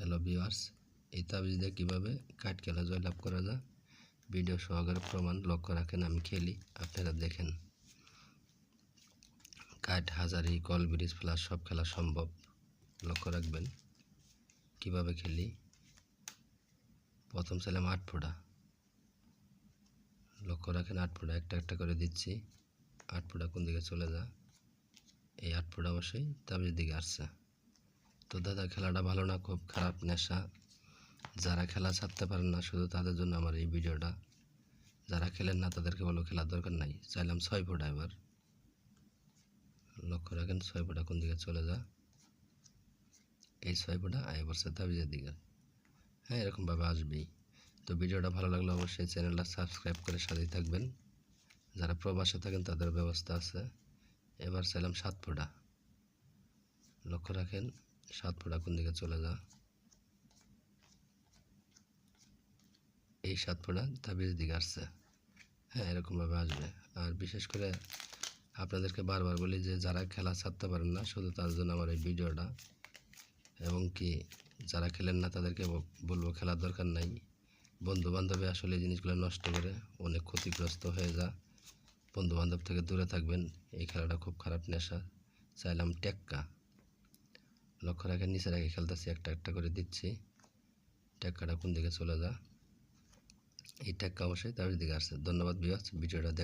Hello viewers এই তাবিজ দিয়ে কীভাবে কাঠ খেলা জয়লাভ করা যায়? ভিডিও সহকারে প্রমাণ লক্ষ্য রাখেন, আমি খেলি, আপনারা দেখেন। কাঠ, হাজারি, কল, ব্রিজ ফ্লাস সব খেলা সম্ভব। লক্ষ্য রাখবেন, কীভাবে খেলি? প্রথম ছিলাম আট ফোঁটা। লক্ষ্য রাখেন, আট ফোঁটা, একটা একটা করে দিচ্ছি। আট ফোঁটা কোন দিকে চলে যা এই আট ফোঁটা অবশ্যই তাবিজ দিকে আসছে। তো দাদা, খেলাটা ভালো না? খুব খারাপ নেশা। যারা খেলা ছাড়তে পারেন না, শুধু তাদের জন্য আমার এই ভিডিওটা। যারা খেলেন না, তাদেরকে বলো খেলার দরকার নাই। চাইলাম ছয় ফোঁটা এবার লক্ষ্য রাখেন, ছয় ফোঁটা কোন দিকে চলে যা। এই ছয় ফোঁটা আয় বছর তাবিজের দিকে। হ্যাঁ এরকমভাবে আসবেই। তো ভিডিওটা ভালো লাগলে অবশ্যই চ্যানেলটা সাবস্ক্রাইব করে সাথেই থাকবেন। যারা প্রবাসে থাকেন, তাদের ব্যবস্থা আছে। এবার চাইলাম সাত ফোঁটা। লক্ষ্য রাখেন সাত ফোঁটা কোন দিকে চলে যা। এই সাত ফোঁটা তাবিজ দিকে আসছে। হ্যাঁ এরকমভাবে আসবে। আর বিশেষ করে আপনাদেরকে বারবার বলি যে, যারা খেলা ছাড়তে পারেন না, শুধু তার জন্য আমার এই ভিডিওটা। এবং কি, যারা খেলেন না, তাদেরকে বলব খেলার দরকার নাই। বন্ধু বান্ধবে আসলে এই জিনিসগুলো নষ্ট করে অনেক ক্ষতিগ্রস্ত হয়ে যা। বন্ধু বান্ধব থেকে দূরে থাকবেন, এই খেলাটা খুব খারাপ নেশা। চাইলাম টেক্কা। লক্ষ্য রাখে নিচে রেখে খেলতেছি, একটা একটা করে দিচ্ছি। ট্যাক্কাটা কোন দিকে চলে যা এই ট্যাক্কা অবশ্যই তার দিকে আসছে। ধন্যবাদ বিয়াস ভিডিওটা দেখ